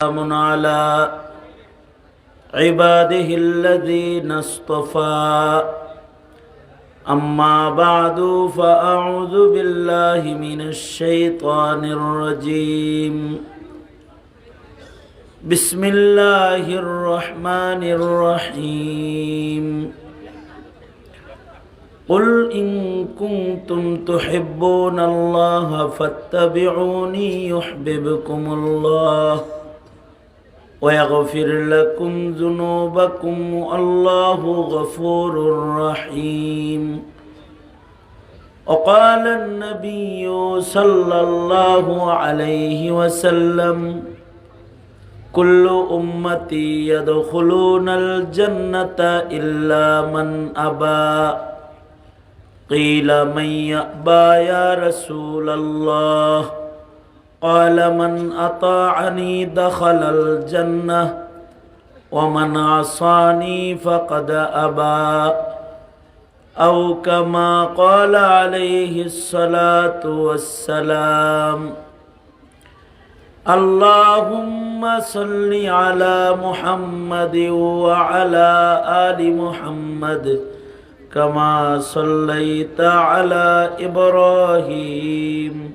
سلام على عباده الذين اصطفى أما بعد فأعوذ بالله من الشيطان الرجيم بسم الله الرحمن الرحيم قل إن كنتم تحبون الله فاتبعوني يحببكم الله ويغفر لكم ذنوبكم الله غفور رحيم وقال النبي صلى الله عليه وسلم كل أمتي يدخلون الجنة إلا من أبى قيل من يأبى يا رسول الله قال من أطاعني دخل الجنة ومن عصاني فقد أبى أو كما قال عليه الصلاة والسلام اللهم صل على محمد وعلى آل محمد كما صليت على إبراهيم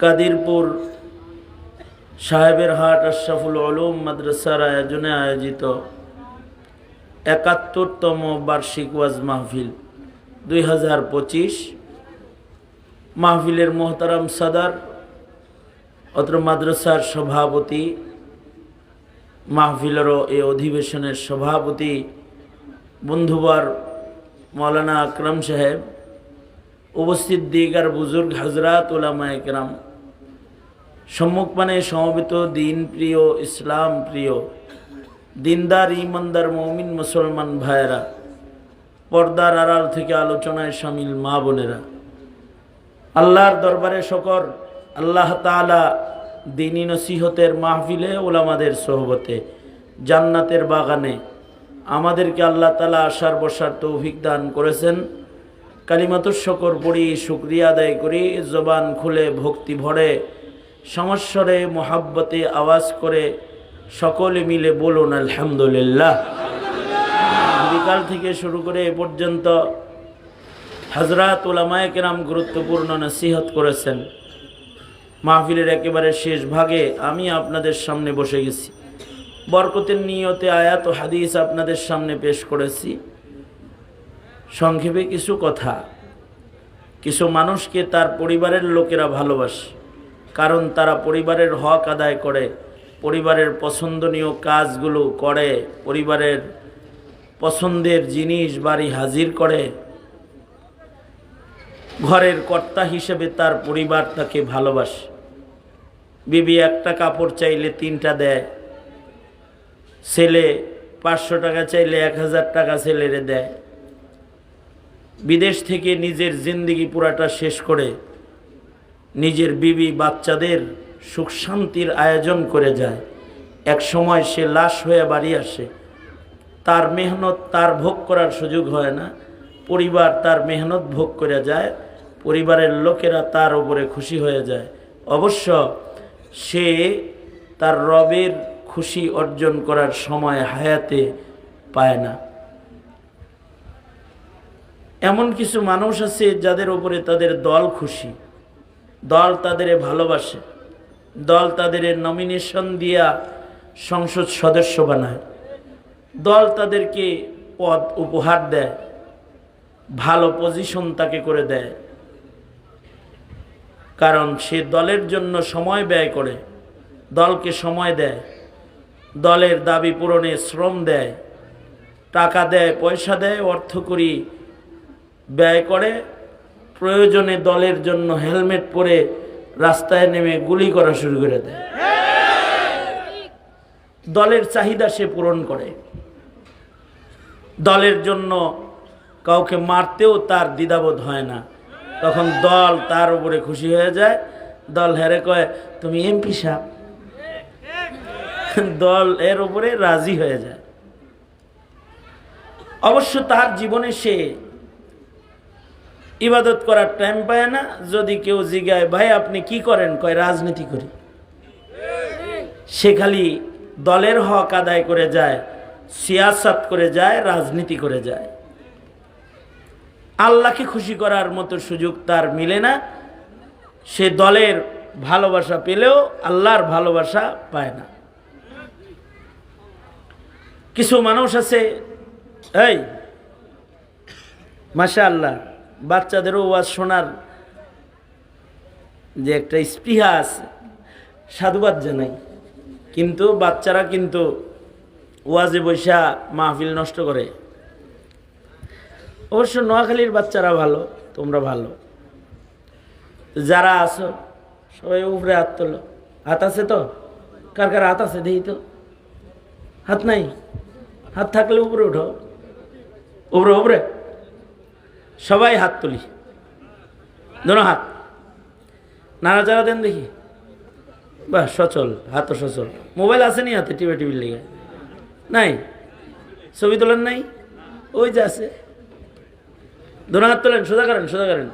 কাদিরপুর সাহেবের হাট আশাফুল আলম মাদ্রাসার আয়োজনে আয়োজিত একাত্তরতম বার্ষিক ওয়াজ মাহফিল দুই হাজার পঁচিশ। মাহফিলের মোহতারাম সাদার অত্র মাদ্রাসার সভাপতি, মাহফিলেরও এই অধিবেশনের সভাপতি বন্ধুবার মৌলানা আকরাম সাহেব, উপস্থিত দিগার বুজুর্গ হজরাত ওলামা একরাম, সম্মুখ মানে সমবেত দিন প্রিয়, ইসলাম প্রিয়, দিনদার, ইমানদার, মৌমিন, মুসলমান ভাইয়েরা, পর্দার আড়াল থেকে আলোচনায় সামিল মা বোনেরা। আল্লাহর দরবারে শকর, আল্লাহ তালা দিনী নসিহতের মাহফিলে ওলামাদের সোহবতে, জান্নাতের বাগানে আমাদেরকে আল্লাহ তালা আসার বসার তৌফিক দান করেছেন। কালিমাতুর শকর পড়ি, শুক্রিয়া আদায় করি, জবান খুলে ভক্তি ভরে সমস্বরে মোহাব্বতে আওয়াজ করে সকলে মিলে বলুন, আলহামদুলিল্লাহ। বিকাল থেকে শুরু করে এ পর্যন্ত হজরত ওলামায় কেরাম গুরুত্বপূর্ণ নসিহত করেছেন। মাহফিলের একেবারে শেষ ভাগে আমি আপনাদের সামনে বসে গেছি। বরকতের নিয়তে আয়াত হাদিস আপনাদের সামনে পেশ করেছি। সংক্ষেপে কিছু কথা। কিছু মানুষকে তার পরিবারের লোকেরা ভালোবাসে, কারণ তারা পরিবারের হক আদায় করে, পরিবারের পছন্দনীয় কাজগুলো করে, পরিবারের পছন্দের জিনিস বাড়ি হাজির করে। ঘরের কর্তা হিসেবে তার পরিবার তাকে ভালোবাসে। বিবি একটা কাপড় চাইলে তিনটা দেয় ছেলে পাঁচশো টাকা চাইলে এক হাজার টাকা ছেলেরে দেয়। বিদেশ থেকে নিজের জিন্দিগি পুরাটা শেষ করে নিজের বিবি বাচ্চাদের সুখ শান্তির আয়োজন করে যায়। এক সময় সে লাশ হয়ে বাড়ি আসে। তার মেহনত তার ভোগ করার সুযোগ হয় না। পরিবার তার মেহনত ভোগ করে যায়। পরিবারের লোকেরা তার উপরে খুশি হয়ে যায়। অবশ্য সে তার রবের খুশি অর্জন করার সময় হায়াতে পায় না। এমন কিছু মানুষ আছে যাদের উপরে তাদের দল খুশি, দল তাদের ভালোবাসে, দল তাদের নমিনেশন দিয়া সংসদ সদস্য বানায়, দল তাদেরকে পদ উপহার দেয়, ভালো পজিশন তাকে করে দেয়। কারণ সে দলের জন্য সময় ব্যয় করে, দলকে সময় দেয়। দলের দাবি পূরণে শ্রম দেয়, টাকা দেয়, পয়সা দেয়, অর্থ করি ব্যয় করে, প্রয়োজনে দলের জন্য হেলমেট পরে রাস্তায় নেমে গুলি করা শুরু করে দেয়। দলের চাহিদা সে পূরণ করে। দলের জন্য কাউকে মারতেও তার দ্বিধাবোধ হয় না। তখন দল তার উপরে খুশি হয়ে যায়। দল হেরে কয়, তুমি এমপি সাহেব? দল এর উপরে রাজি হয়ে যায়, অবশ্য তার জীবনে সে ইবাদত করার টাইম পায় না। যদি কেউ জিগায় ভাই, আপনি কি করেন? কয়, রাজনীতি করি। সে খালি দলের হক আদায় করে যায়, সিয়াসাত করে যায়, রাজনীতি করে যায়। আল্লাহকে খুশি করার মতো সুযোগ তার মিলে না। সে দলের ভালোবাসা পেলেও আল্লাহর ভালোবাসা পায় না। কিছু মানুষ আছে, এই মাসা আল্লাহ বাচ্চাদেরও ওয়াজ শোনার যে একটা স্পৃহা আছে, সাধুবাদ জানাই। কিন্তু বাচ্চারা কিন্তু ওয়াজে বৈশা মাহফিল নষ্ট করে। অবশ্য নোয়াখালীর বাচ্চারা ভালো, তোমরা ভালো। যারা আছো, সবাই উপরে হাত তোলো। হাত আছে তো? কার কার হাত আছে? দেখি তো। হাত নাই? হাত থাকলে উপরে উঠো। উপরে উপরে। সবাই হাত তুলি। দোনো হাত। নাড়াচাড়া দেন দেখি। বাহ, সচল, হাত সচল। মোবাইল আসেনি হাতে টিভি টিভির লেগে। নাই? ছবি তোলেন নাই? ওই যে আছে। দোনো হাত তোলেন, সোজা করেন সোজা করেন।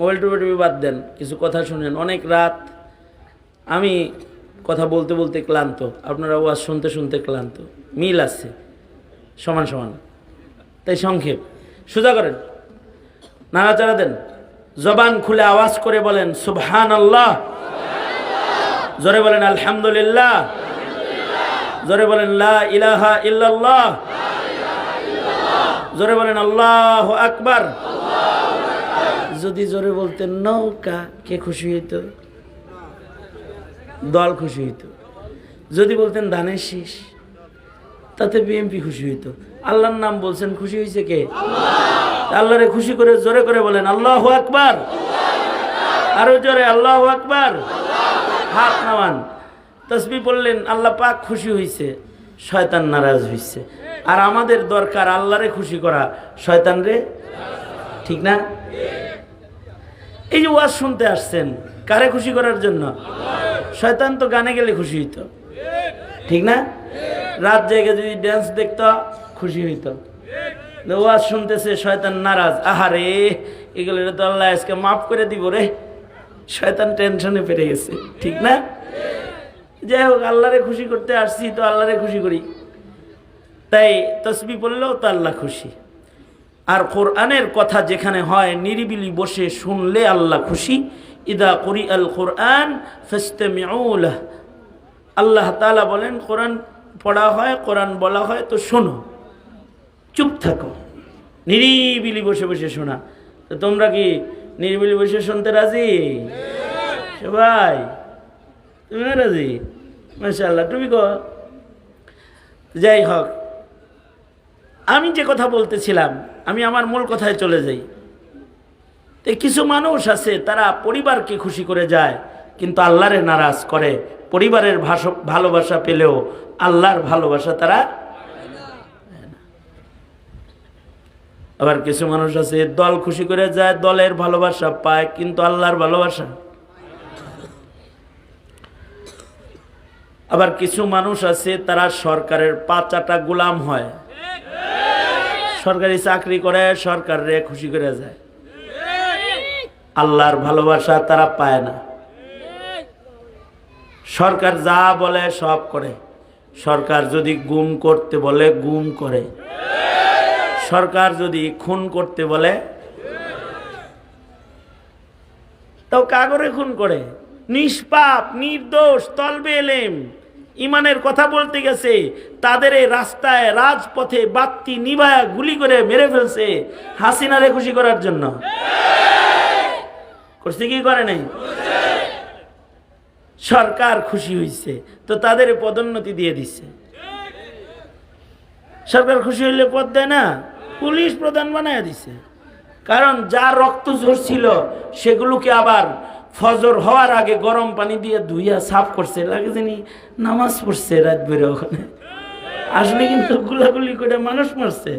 মোবাইল টুবি টুবি বাদ দেন, কিছু কথা শুনেন। অনেক রাত আমি কথা বলতে বলতে ক্লান্ত। আপনারা ওয়াজ শুনতে শুনতে ক্লান্ত। মিল আছে। সমান সমান। তাই সংক্ষেপ। সোজা করেন। নাড়াচাড়া দেন। জবান খুলে আওয়াজ করে বলেন সুবহান আল্লাহ জোরে বলেন, আলহামদুলিল্লাহ। জোরে বলেন, লা ইলাহা ইল্লাল্লাহ। জোরে বলেন, আল্লাহ আকবার। যদি জোরে বলতেন, নৌকা, কে খুশি হইতো? দল খুশি হইতো। যদি বলতেন ধানের শীষ তাতে বিএমপি খুশি হইতো। আল্লাহর নাম বলছেন খুশি হয়েছে কে? আল্লাহরে খুশি করে জোরে করে বলেন আল্লাহ আকবার। আরও জোরে আল্লাহ আকবার। হাত নামান। তসবি বললেন আল্লাহ পাক খুশি হয়েছে শয়তান নারাজ হয়েছে আর আমাদের দরকার আল্লাহরে খুশি করা শয়তান রে? ঠিক না? এই যে ওয়াজ শুনতে আসছেন কারে খুশি করার জন্য? শয়তান তো গানে গেলে খুশি হইতো। ঠিক না? রাত জেগে যদি ড্যান্স দেখত, খুশি হইতো। ওয়াজ শুনতেছে, শয়তান নারাজ। আহারে, এগুলো তো আল্লাহ আজকে মাফ করে দিব রে। শয়তান টেনশনে পেরে গেছে। ঠিক না? যাই হোক, আল্লাহরে খুশি করতে আসছি, তো আল্লাহরে খুশি করি। তাই তসবি বললেও তো আল্লাহ খুশি। আর কোরআনের কথা যেখানে হয়, নিরিবিলি বসে শুনলে আল্লাহ খুশি। ইদা করি আল কোরআন আল্লাহ তালা বলেন, কোরআন পড়া হয়, কোরআন বলা হয়, তো শোনো, চুপ থাকো, নিরিবিলি বসে বসে শোনা। তো তোমরা কি নিরিবিলি বসে শুনতে রাজি? সবাই তুমি রাজি? মাশাল্লাহ তুমি কো যাই হোক, আমি যে কথা বলতেছিলাম, আমি আমার মূল কথায় চলে যাই। তো কিছু মানুষ আছে, তারা পরিবারকে খুশি করে যায়, কিন্তু আল্লাহরে নারাজ করে। পরিবারের ভালোবাসা পেলেও আল্লাহর ভালোবাসা তারা আবার কিছু মানুষ আছে, দল খুশি করে যায়, দলের ভালোবাসা পায়, কিন্তু আল্লাহর ভালোবাসা। আবার কিছু মানুষ আছে, তারা সরকারের পাঁচাটা গোলাম হয়। সরকারি চাকরি করে সরকারে খুশি করে যায়। আল্লাহর ভালোবাসা তারা পায় না। সরকার যা বলে সব করে। সরকার যদি গুম করতে বলে, গুম করে। সরকার যদি খুন করতে বলে, তাও কাগরে খুন করে। নিষ্পাপ, নির্দোষ, তলবে এলেম। ইমানের কথা বলতে গেছে, তাদের এই রাস্তায় রাজপথে বাত্তি নিভায়া গুলি করে মেরে ফেলছে হাসিনারে খুশি করার জন্য। করছে কি করে নাই? সরকার খুশি হয়েছে তো তাদের পদোন্নতি দিয়ে দিচ্ছে সরকার খুশি হইলে পদ দেয় না, পুলিশ প্রধান বানায় দিছে। কারণ যা রক্ত ঝরছিল, সেগুলোকে আবার ফজর হওয়ার আগে গরম পানি দিয়ে ধুইয়া সাফ করছে। লাগে জানি নামাজ পড়ছে রাত বেরো ওখানে। আসলে কিন্তু গুলাগুলি করে মানুষ মারছে।